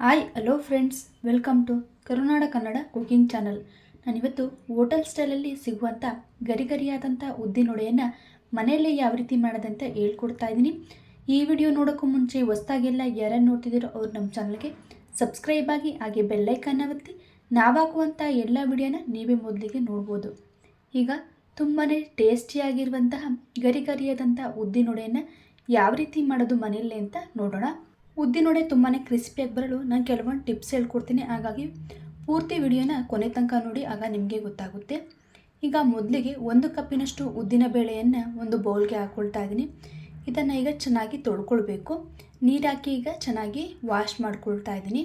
Hi, hello friends. Welcome to Karunada Kannada cooking channel. ನಾನಿವತ್ತು hotel ಸ್ಟೈಲಲ್ಲಿ ಸಿಗುವಂಥ ಗರಿಗರಿಯಾದಂಥ ಉದ್ದಿನೊಡೆಯನ್ನು ಮನೆಯಲ್ಲೇ ಯಾವ ರೀತಿ ಮಾಡೋದಂತ ಹೇಳ್ಕೊಡ್ತಾ ಇದ್ದೀನಿ. ಈ ವಿಡಿಯೋ ನೋಡೋಕ್ಕೂ ಮುಂಚೆ ಹೊಸ್ದಾಗೆಲ್ಲ ಯಾರ್ಯಾರು ನೋಡ್ತಿದ್ದೀರೋ ಅವ್ರು ನಮ್ಮ ಚಾನಲ್ಗೆ ಸಬ್ಸ್ಕ್ರೈಬ್ ಆಗಿ ಹಾಗೆ ಬೆಲ್ಲೈಕನ್ನ ಒತ್ತಿ ನಾವಾಗುವಂಥ ಎಲ್ಲ ವಿಡಿಯೋನ ನೀವೇ ಮೊದಲಿಗೆ ನೋಡ್ಬೋದು. ಈಗ ತುಂಬಾ ಟೇಸ್ಟಿಯಾಗಿರುವಂತಹ ಗರಿಗರಿಯಾದಂಥ ಉದ್ದಿನೊಡೆಯನ್ನು ಯಾವ ರೀತಿ ಮಾಡೋದು ಮನೆಯಲ್ಲೇ ಅಂತ ನೋಡೋಣ. ಉದ್ದಿನೊಡೆ ತುಂಬಾ ಕ್ರಿಸ್ಪಿಯಾಗಿ ಬರಲು. ನಾನು ಕೆಲವೊಂದು ಟಿಪ್ಸ್ ಹೇಳ್ಕೊಡ್ತೀನಿ. ಹಾಗಾಗಿ ಪೂರ್ತಿ ವಿಡಿಯೋನ ಕೊನೆ ತನಕ ನೋಡಿ, ಆಗ ನಿಮಗೆ ಗೊತ್ತಾಗುತ್ತೆ. ಈಗ ಮೊದಲಿಗೆ ಒಂದು ಕಪ್ಪಿನಷ್ಟು ಉದ್ದಿನ ಬೇಳೆಯನ್ನು ಒಂದು ಬೌಲ್ಗೆ ಹಾಕ್ಕೊಳ್ತಾ ಇದ್ದೀನಿ. ಇದನ್ನು ಈಗ ಚೆನ್ನಾಗಿ ತೊಳ್ಕೊಳ್ಬೇಕು. ನೀರು ಹಾಕಿ ಈಗ ಚೆನ್ನಾಗಿ ವಾಶ್ ಮಾಡ್ಕೊಳ್ತಾ ಇದ್ದೀನಿ.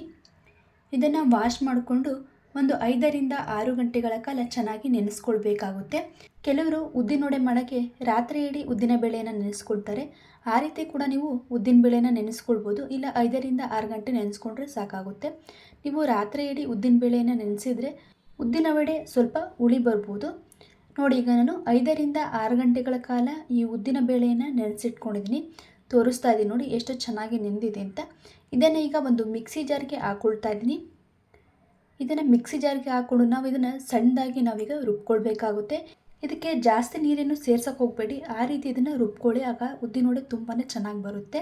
ಇದನ್ನು ವಾಶ್ ಮಾಡಿಕೊಂಡು ಒಂದು ಐದರಿಂದ ಆರು ಗಂಟೆಗಳ ಕಾಲ ಚೆನ್ನಾಗಿ ನೆನೆಸ್ಕೊಳ್ಬೇಕಾಗುತ್ತೆ. ಕೆಲವರು ಉದ್ದಿನೊಡೆ ಮಾಡೋಕ್ಕೆ ರಾತ್ರಿ ಇಡೀ ಉದ್ದಿನ ಬೇಳೆಯನ್ನು ನೆನೆಸ್ಕೊಳ್ತಾರೆ. ಆ ರೀತಿ ಕೂಡ ನೀವು ಉದ್ದಿನ ಬೇಳೆನ ನೆನೆಸ್ಕೊಳ್ಬೋದು. ಇಲ್ಲ ಐದರಿಂದ ಆರು ಗಂಟೆ ನೆನೆಸ್ಕೊಂಡ್ರೆ ಸಾಕಾಗುತ್ತೆ. ನೀವು ರಾತ್ರಿ ಇಡೀ ಉದ್ದಿನ ಬೇಳೆಯನ್ನು ನೆನೆಸಿದರೆ ಉದ್ದಿನ ವಡೆ ಸ್ವಲ್ಪ ಉಳಿ ಬರ್ಬೋದು. ನೋಡಿ, ಈಗ ನಾನು ಐದರಿಂದ ಆರು ಗಂಟೆಗಳ ಕಾಲ ಈ ಉದ್ದಿನ ಬೇಳೆಯನ್ನು ನೆನೆಸಿಟ್ಕೊಂಡಿದ್ದೀನಿ. ತೋರಿಸ್ತಾ ಇದ್ದೀನಿ ನೋಡಿ, ಎಷ್ಟು ಚೆನ್ನಾಗಿ ನೆಂದಿದೆ ಅಂತ. ಇದನ್ನು ಈಗ ಒಂದು ಮಿಕ್ಸಿ ಜಾರ್ಗೆ ಹಾಕ್ಕೊಳ್ತಾ ಇದ್ದೀನಿ ಇದನ್ನು ಮಿಕ್ಸಿ ಜಾರಿಗೆ ಹಾಕ್ಕೊಂಡು ನಾವು ಇದನ್ನು ಸಣ್ಣದಾಗಿ ನಾವೀಗ ರುಬ್ಕೊಳ್ಬೇಕಾಗುತ್ತೆ. ಇದಕ್ಕೆ ಜಾಸ್ತಿ ನೀರೇನು ಸೇರ್ಸೋಕೆ ಹೋಗಬೇಡಿ. ಆ ರೀತಿ ಇದನ್ನು ರುಬ್ಕೊಳ್ಳಿ. ಆಗ ಉದ್ದಿನೋಡೆ ತುಂಬಾ ಚೆನ್ನಾಗಿ ಬರುತ್ತೆ.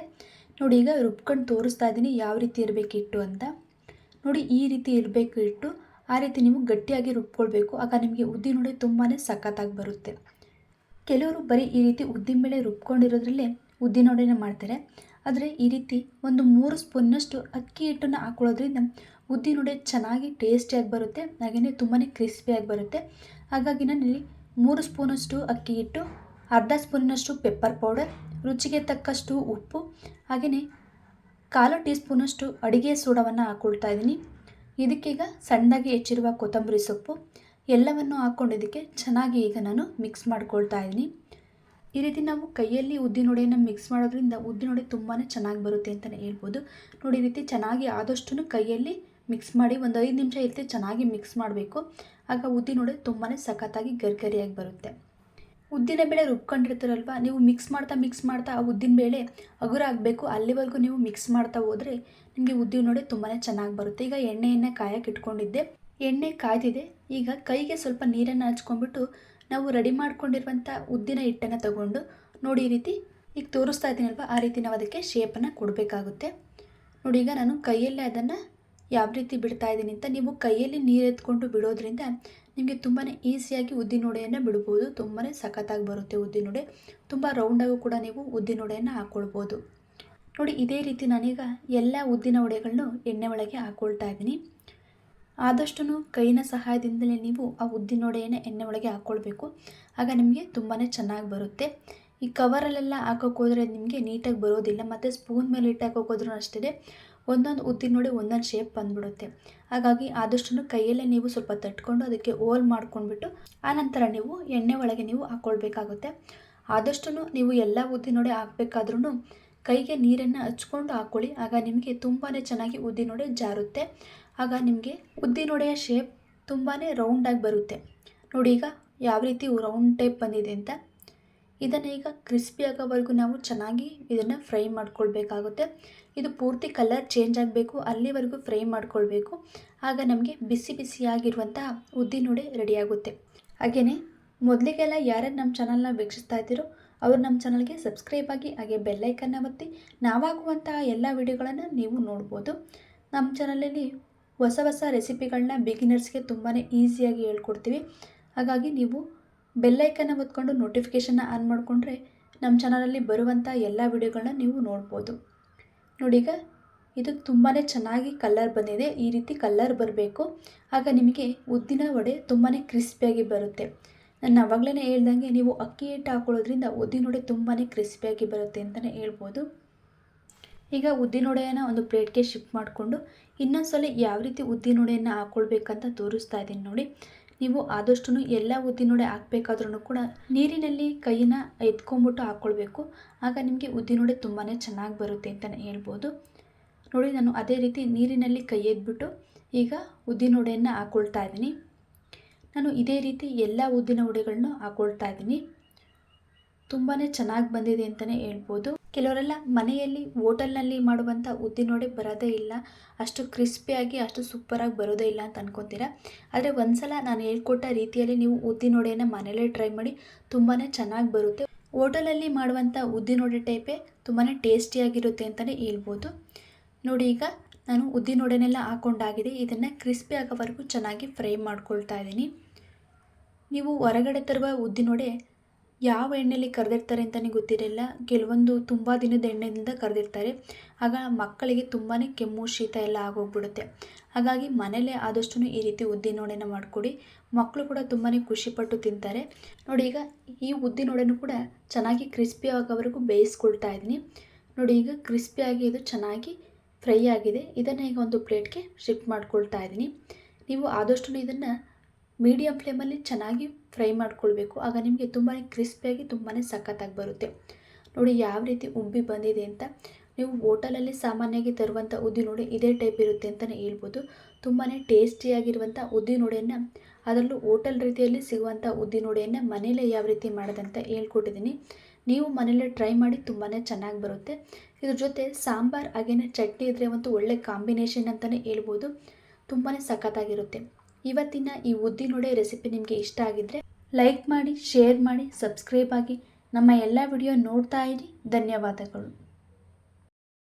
ನೋಡಿ, ಈಗ ರುಬ್ಕೊಂಡು ತೋರಿಸ್ತಾ ಇದ್ದೀನಿ ಯಾವ ರೀತಿ ಇರಬೇಕು ಹಿಟ್ಟು ಅಂತ. ನೋಡಿ, ಈ ರೀತಿ ಇರಬೇಕು ಇಟ್ಟು ಆ ರೀತಿ ನೀವು ಗಟ್ಟಿಯಾಗಿ ರುಬ್ಕೊಳ್ಬೇಕು. ಆಗ ನಿಮಗೆ ಉದ್ದಿನೋಡೆ ತುಂಬಾ ಸಖತ್ತಾಗಿ ಬರುತ್ತೆ. ಕೆಲವರು ಬರೀ ಈ ರೀತಿ ಉದ್ದಿನ ಬೇಳೆ ರುಬ್ಕೊಂಡಿರೋದ್ರಲ್ಲೇ ಉದ್ದಿನೋಡೆನ ಮಾಡ್ತಾರೆ. ಆದರೆ ಈ ರೀತಿ ಒಂದು ಮೂರು ಸ್ಪೂನ್ನಷ್ಟು ಅಕ್ಕಿ ಹಿಟ್ಟನ್ನು ಹಾಕೊಳ್ಳೋದ್ರಿಂದ ಉದ್ದಿನೊಡೆ ಚೆನ್ನಾಗಿ ಟೇಸ್ಟಿಯಾಗಿ ಬರುತ್ತೆ. ಹಾಗೆಯೇ ತುಂಬಾ ಕ್ರಿಸ್ಪಿಯಾಗಿ ಬರುತ್ತೆ. ಹಾಗಾಗಿ ನಾನು ಇಲ್ಲಿ ಮೂರು ಸ್ಪೂನಷ್ಟು ಅಕ್ಕಿ ಹಿಟ್ಟು, ಅರ್ಧ ಸ್ಪೂನಿನಷ್ಟು ಪೆಪ್ಪರ್ ಪೌಡರ್ ರುಚಿಗೆ ತಕ್ಕಷ್ಟು ಉಪ್ಪು ಹಾಗೆಯೇ ಕಾಲು ಟೀ ಸ್ಪೂನಷ್ಟು ಅಡುಗೆ ಸೋಡವನ್ನು ಹಾಕ್ಕೊಳ್ತಾ ಇದ್ದೀನಿ. ಇದಕ್ಕೀಗ ಸಣ್ಣದಾಗಿ ಹೆಚ್ಚಿರುವ ಕೊತ್ತಂಬರಿ ಸೊಪ್ಪು, ಎಲ್ಲವನ್ನು ಹಾಕ್ಕೊಂಡು ಇದಕ್ಕೆ ಚೆನ್ನಾಗಿ ಈಗ ನಾನು ಮಿಕ್ಸ್ ಮಾಡ್ಕೊಳ್ತಾ ಇದ್ದೀನಿ. ಈ ರೀತಿ ನಾವು ಕೈಯಲ್ಲಿ ಉದ್ದಿನೊಡೆಯನ್ನು ಮಿಕ್ಸ್ ಮಾಡೋದ್ರಿಂದ ಉದ್ದಿನೊಡೆ ತುಂಬಾ ಚೆನ್ನಾಗಿ ಬರುತ್ತೆ ಅಂತಲೇ ಹೇಳ್ಬೋದು. ನೋಡಿ ರೀತಿ ಚೆನ್ನಾಗಿ ಆದಷ್ಟು ಕೈಯಲ್ಲಿ ಮಿಕ್ಸ್ ಮಾಡಿ ಒಂದು ಐದು ನಿಮಿಷ ಇರ್ತೀವಿ ಚೆನ್ನಾಗಿ ಮಿಕ್ಸ್ ಮಾಡಬೇಕು. ಆಗ ಉದ್ದಿನ ನೋಡಿ ತುಂಬಾ ಸಖತ್ತಾಗಿ ಗರ್ಗರಿಯಾಗಿ ಬರುತ್ತೆ. ಉದ್ದಿನ ಬೇಳೆ ರುಬ್ಕೊಂಡಿರ್ತಾರಲ್ವ, ನೀವು ಮಿಕ್ಸ್ ಮಾಡ್ತಾ ಮಿಕ್ಸ್ ಮಾಡ್ತಾ ಆ ಉದ್ದಿನ ಬೇಳೆ ಹಗುರ ಆಗಬೇಕು. ಅಲ್ಲಿವರೆಗೂ ನೀವು ಮಿಕ್ಸ್ ಮಾಡ್ತಾ ಹೋದರೆ ನಿಮಗೆ ಉದ್ದಿನ ನೋಡಿ ತುಂಬಾ ಚೆನ್ನಾಗಿ ಬರುತ್ತೆ. ಈಗ ಎಣ್ಣೆಯನ್ನು ಕಾಯಕ್ಕೆ ಇಟ್ಕೊಂಡಿದ್ದೆ. ಎಣ್ಣೆ ಕಾಯ್ದಿದೆ. ಈಗ ಕೈಗೆ ಸ್ವಲ್ಪ ನೀರನ್ನು ಹಚ್ಕೊಂಡ್ಬಿಟ್ಟು ನಾವು ರೆಡಿ ಮಾಡ್ಕೊಂಡಿರುವಂಥ ಉದ್ದಿನ ಹಿಟ್ಟನ್ನು ತಗೊಂಡು ನೋಡಿ ಈ ರೀತಿ ಈಗ ತೋರಿಸ್ತಾ ಇದ್ದೀನಲ್ವ, ಆ ರೀತಿ ನಾವು ಅದಕ್ಕೆ ಶೇಪನ್ನು ಕೊಡಬೇಕಾಗುತ್ತೆ. ನೋಡಿ ಈಗ ನಾನು ಕೈಯಲ್ಲೇ ಅದನ್ನು ಯಾವ ರೀತಿ ಬಿಡ್ತಾ ಇದ್ದೀನಿ ಅಂತ ನೀವು ಕೈಯಲ್ಲಿ ನೀರು ಎತ್ಕೊಂಡು ಬಿಡೋದ್ರಿಂದ ನಿಮಗೆ ತುಂಬಾ ಈಸಿಯಾಗಿ ಉದ್ದಿನೊಡೆಯನ್ನು ಬಿಡ್ಬೋದು. ತುಂಬಾ ಸಖತ್ತಾಗಿ ಬರುತ್ತೆ ಉದ್ದಿನೊಡೆ ತುಂಬ ರೌಂಡಾಗೂ ಕೂಡ ನೀವು ಉದ್ದಿನೊಡೆಯನ್ನು ಹಾಕ್ಕೊಳ್ಬೋದು ನೋಡಿ, ಇದೇ ರೀತಿ ನಾನೀಗ ಎಲ್ಲ ಉದ್ದಿನ ಉಡೆಗಳನ್ನು ಎಣ್ಣೆ ಒಳಗೆ ಹಾಕ್ಕೊಳ್ತಾ ಇದ್ದೀನಿ. ಆದಷ್ಟು ಕೈನ ಸಹಾಯದಿಂದಲೇ ನೀವು ಆ ಉದ್ದಿನೊಡೆಯನ್ನು ಎಣ್ಣೆ ಒಳಗೆ ಹಾಕ್ಕೊಳ್ಬೇಕು ಆಗ ನಿಮಗೆ ತುಂಬಾ ಚೆನ್ನಾಗಿ ಬರುತ್ತೆ. ಈ ಕವರಲ್ಲೆಲ್ಲ ಹಾಕೋಕ್ಕೋದ್ರೆ ನಿಮಗೆ ನೀಟಾಗಿ ಬರೋದಿಲ್ಲ. ಮತ್ತು ಸ್ಪೂನ್ ಮೇಲೆ ಇಟ್ಟು ಹಾಕೋಕೆ ಅಷ್ಟೇ ಒಂದೊಂದು ಉದ್ದಿನ ನೋಡಿ ಒಂದೊಂದು ಶೇಪ್ ಬಂದ್ಬಿಡುತ್ತೆ. ಹಾಗಾಗಿ ಆದಷ್ಟು ಕೈಯಲ್ಲೇ ನೀವು ಸ್ವಲ್ಪ ತಟ್ಕೊಂಡು ಅದಕ್ಕೆ ಓಲ್ ಮಾಡ್ಕೊಂಡ್ಬಿಟ್ಟು ಆನಂತರ ನೀವು ಎಣ್ಣೆ ಒಳಗೆ ನೀವು ಹಾಕ್ಕೊಳ್ಬೇಕಾಗುತ್ತೆ ಆದಷ್ಟು ನೀವು ಎಲ್ಲ ಉದ್ದಿ ನೋಡಿ ಹಾಕ್ಬೇಕಾದ್ರೂ ಕೈಗೆ ನೀರನ್ನು ಹಚ್ಕೊಂಡು ಹಾಕ್ಕೊಳ್ಳಿ ಆಗ ನಿಮಗೆ ತುಂಬಾ ಚೆನ್ನಾಗಿ ಉದ್ದಿನೊಡೆ ಜಾರುತ್ತೆ. ಆಗ ನಿಮಗೆ ಉದ್ದಿನೊಡೆಯ ಶೇಪ್ ತುಂಬಾ ರೌಂಡಾಗಿ ಬರುತ್ತೆ. ನೋಡಿ ಈಗ ಯಾವ ರೀತಿ ರೌಂಡ್ ಟೈಪ್ ಬಂದಿದೆ ಅಂತ. ಇದನ್ನು ಈಗ ಕ್ರಿಸ್ಪಿ ಆಗೋವರೆಗೂ ನಾವು ಚೆನ್ನಾಗಿ ಇದನ್ನು ಫ್ರೈ ಮಾಡ್ಕೊಳ್ಬೇಕಾಗುತ್ತೆ. ಇದು ಪೂರ್ತಿ ಕಲರ್ ಚೇಂಜ್ ಆಗಬೇಕು, ಅಲ್ಲಿವರೆಗೂ ಫ್ರೈ ಮಾಡ್ಕೊಳ್ಬೇಕು. ಆಗ ನಮಗೆ ಬಿಸಿ ಬಿಸಿಯಾಗಿರುವಂಥ ಉದ್ದಿನೊಡೆ ರೆಡಿಯಾಗುತ್ತೆ ಹಾಗೆಯೇ ಮೊದಲಿಗೆಲ್ಲ ಯಾರ್ಯಾರು ನಮ್ಮ ಚಾನಲ್ನ ವೀಕ್ಷಿಸ್ತಾ ಇದ್ದೀರೋ ಅವರು ನಮ್ಮ ಚಾನಲ್ಗೆ ಸಬ್ಸ್ಕ್ರೈಬ್ ಆಗಿ ಹಾಗೆ ಬೆಲ್ಲೈಕನ್ನ ಒತ್ತಿ ನಾವಾಗುವಂತಹ ಎಲ್ಲ ವಿಡಿಯೋಗಳನ್ನು ನೀವು ನೋಡ್ಬೋದು. ನಮ್ಮ ಚಾನಲಲ್ಲಿ ಹೊಸ ಹೊಸ ರೆಸಿಪಿಗಳನ್ನ ಬಿಗಿನರ್ಸ್ಗೆ ತುಂಬಾ ಈಸಿಯಾಗಿ ಹೇಳ್ಕೊಡ್ತೀವಿ. ಹಾಗಾಗಿ ನೀವು ಬೆಲ್ಲೈಕನ್ನ ಒತ್ಕೊಂಡು ನೋಟಿಫಿಕೇಷನ್ನ ಆನ್ ಮಾಡಿಕೊಂಡ್ರೆ ನಮ್ಮ ಚಾನಲಲ್ಲಿ ಬರುವಂಥ ಎಲ್ಲ ವಿಡಿಯೋಗಳನ್ನ ನೀವು ನೋಡ್ಬೋದು. ನೋಡೀಗ ಇದು ತುಂಬಾ ಚೆನ್ನಾಗಿ ಕಲ್ಲರ್ ಬಂದಿದೆ. ಈ ರೀತಿ ಕಲ್ಲರ್ ಬರಬೇಕು. ಆಗ ನಿಮಗೆ ಉದ್ದಿನ ವಡೆ ತುಂಬಾ ಕ್ರಿಸ್ಪಿಯಾಗಿ ಬರುತ್ತೆ. ನಾನು ಆವಾಗಲೇ ಹೇಳ್ದಂಗೆ ನೀವು ಅಕ್ಕಿ ಹಿಟ್ಟು ಹಾಕೊಳ್ಳೋದ್ರಿಂದ ಉದ್ದಿನ ವಡೆ ತುಂಬಾ ಕ್ರಿಸ್ಪಿಯಾಗಿ ಬರುತ್ತೆ ಅಂತಲೇ ಹೇಳ್ಬೋದು. ಈಗ ಉದ್ದಿನೊಡೆಯನ್ನು ಒಂದು ಪ್ಲೇಟ್ಗೆ ಶಿಫ್ಟ್ ಮಾಡಿಕೊಂಡು ಇನ್ನೊಂದ್ಸಲ ಯಾವ ರೀತಿ ಉದ್ದಿನೊಡೆಯನ್ನು ಹಾಕ್ಕೊಳ್ಬೇಕಂತ ತೋರಿಸ್ತಾ ಇದ್ದೀನಿ ನೋಡಿ. ನೀವು ಆದಷ್ಟು ಎಲ್ಲ ಉದ್ದಿನೊಡೆ ಹಾಕಬೇಕಾದ್ರೂ ಕೂಡ ನೀರಿನಲ್ಲಿ ಕೈಯನ್ನು ಎತ್ಕೊಂಬಿಟ್ಟು ಹಾಕ್ಕೊಳ್ಬೇಕು ಆಗ ನಿಮಗೆ ಉದ್ದಿನೊಡೆ ತುಂಬಾ ಚೆನ್ನಾಗಿ ಬರುತ್ತೆ ಅಂತಲೇ ಹೇಳ್ಬೋದು. ನೋಡಿ, ನಾನು ಅದೇ ರೀತಿ ನೀರಿನಲ್ಲಿ ಕೈ ಎದ್ಬಿಟ್ಟು ಈಗ ಉದ್ದಿನೊಡೆಯನ್ನು ಹಾಕ್ಕೊಳ್ತಾ ಇದ್ದೀನಿ. ನಾನು ಇದೇ ರೀತಿ ಎಲ್ಲ ಉದ್ದಿನ ಉಡೆಗಳನ್ನು ಹಾಕ್ಕೊಳ್ತಾ ಇದ್ದೀನಿ. ತುಂಬಾ ಚೆನ್ನಾಗಿ ಬಂದಿದೆ ಅಂತಲೇ ಹೇಳ್ಬೋದು. ಕೆಲವರೆಲ್ಲ ಮನೆಯಲ್ಲಿ, ಹೋಟೆಲ್ನಲ್ಲಿ ಮಾಡುವಂಥ ಉದ್ದಿನೋಡೆ ಬರೋದೇ ಇಲ್ಲ. ಅಷ್ಟು ಕ್ರಿಸ್ಪಿಯಾಗಿ ಅಷ್ಟು ಸೂಪರಾಗಿ ಬರೋದೇ ಇಲ್ಲ ಅಂತ ಅನ್ಕೊತೀರಾ? ಆದರೆ ಒಂದ್ಸಲ ನಾನು ಹೇಳ್ಕೊಟ್ಟ ರೀತಿಯಲ್ಲಿ ನೀವು ಉದ್ದಿನೋಡೆಯನ್ನು ಮನೆಯಲ್ಲೇ ಟ್ರೈ ಮಾಡಿ ತುಂಬಾ ಚೆನ್ನಾಗಿ ಬರುತ್ತೆ. ಹೋಟೆಲಲ್ಲಿ ಮಾಡುವಂಥ ಉದ್ದಿನೋಡೆ ಟೈಪೇ ತುಂಬಾ ಟೇಸ್ಟಿಯಾಗಿರುತ್ತೆ ಅಂತಲೇ ಹೇಳ್ಬೋದು. ನೋಡಿ ಈಗ ನಾನು ಉದ್ದಿನೋಡೆನೆಲ್ಲ ಹಾಕೊಂಡಾಗಿದೆ. ಇದನ್ನು ಕ್ರಿಸ್ಪಿ ಆಗೋವರೆಗೂ ಚೆನ್ನಾಗಿ ಫ್ರೈ ಮಾಡ್ಕೊಳ್ತಾ ಇದ್ದೀನಿ. ನೀವು ಹೊರಗಡೆ ತರುವ ಉದ್ದಿನೋಡೆ ಯಾವ ಎಣ್ಣೆಯಲ್ಲಿ ಕರೆದಿರ್ತಾರೆ ಅಂತಲೇ ಗೊತ್ತಿರಲ್ಲ ಕೆಲವೊಂದು ತುಂಬ ದಿನದ ಎಣ್ಣೆಯಿಂದ ಕರೆದಿರ್ತಾರೆ. ಆಗ ಮಕ್ಕಳಿಗೆ ತುಂಬಾ ಕೆಮ್ಮು, ಶೀತ ಎಲ್ಲ ಆಗೋಗ್ಬಿಡುತ್ತೆ. ಹಾಗಾಗಿ ಮನೇಲೆ ಆದಷ್ಟು ಈ ರೀತಿ ಉದ್ದಿನೋಡೆನ ಮಾಡಿಕೊಡಿ. ಮಕ್ಕಳು ಕೂಡ ತುಂಬಾ ಖುಷಿಪಟ್ಟು ತಿಂತಾರೆ. ನೋಡಿ ಈಗ ಈ ಉದ್ದಿನೋಡೆನೂ ಕೂಡ ಚೆನ್ನಾಗಿ ಕ್ರಿಸ್ಪಿ ಆಗೋವರೆಗೂ ಬೇಯಿಸ್ಕೊಳ್ತಾ ಇದ್ದೀನಿ. ನೋಡಿ ಈಗ ಕ್ರಿಸ್ಪಿಯಾಗಿ ಇದು ಚೆನ್ನಾಗಿ ಫ್ರೈ ಆಗಿದೆ. ಇದನ್ನು ಈಗ ಒಂದು ಪ್ಲೇಟ್ಗೆ ಶಿಫ್ಟ್ ಮಾಡ್ಕೊಳ್ತಾ ಇದ್ದೀನಿ. ನೀವು ಆದಷ್ಟು ಇದನ್ನು ಮೀಡಿಯಮ್ ಫ್ಲೇಮಲ್ಲಿ ಚೆನ್ನಾಗಿ ಫ್ರೈ ಮಾಡ್ಕೊಳ್ಬೇಕು. ಆಗ ನಿಮಗೆ ತುಂಬಾ ಕ್ರಿಸ್ಪಿಯಾಗಿ ತುಂಬಾ ಸಖತ್ತಾಗಿ ಬರುತ್ತೆ. ನೋಡಿ ಯಾವ ರೀತಿ ಉಬ್ಬಿ ಬಂದಿದೆ ಅಂತ. ನೀವು ಹೋಟಲಲ್ಲಿ ಸಾಮಾನ್ಯವಾಗಿ ತರುವಂಥ ಉದ್ದಿನೋಡೆ ಇದೇ ಟೈಪ್ ಇರುತ್ತೆ ಅಂತಲೇ ಹೇಳ್ಬೋದು. ತುಂಬಾ ಟೇಸ್ಟಿಯಾಗಿರುವಂಥ ಉದ್ದಿನೋಡೆಯನ್ನು ಅದರಲ್ಲೂ ಹೋಟೆಲ್ ರೀತಿಯಲ್ಲಿ ಸಿಗುವಂಥ ಉದ್ದಿನೋಡೆಯನ್ನು ಮನೇಲೇ ಯಾವ ರೀತಿ ಮಾಡೋದಂತ ಹೇಳ್ಕೊಟ್ಟಿದ್ದೀನಿ. ನೀವು ಮನೇಲೇ ಟ್ರೈ ಮಾಡಿ ತುಂಬಾ ಚೆನ್ನಾಗಿ ಬರುತ್ತೆ. ಇದ್ರ ಜೊತೆ ಸಾಂಬಾರ್ ಹಾಗೆಯೇ ಚಟ್ನಿ ಇದ್ದರೆ ಒಂದು ಒಳ್ಳೆ ಕಾಂಬಿನೇಷನ್ ಅಂತಲೇ ಹೇಳ್ಬೋದು. ತುಂಬಾ ಸಖತ್ತಾಗಿರುತ್ತೆ. ಇವತ್ತಿನ ಈ ಉದ್ದಿನೋಡೆ ರೆಸಿಪಿ ನಿಮಗೆ ಇಷ್ಟ ಆಗಿದ್ರೆ ಲೈಕ್ ಮಾಡಿ ಶೇರ್ ಮಾಡಿ ಸಬ್ಸ್ಕ್ರೈಬ್ ಆಗಿ ನಮ್ಮ ಎಲ್ಲ ವಿಡಿಯೋ ನೋಡ್ತಾ ಇರಿ. ಧನ್ಯವಾದಗಳು.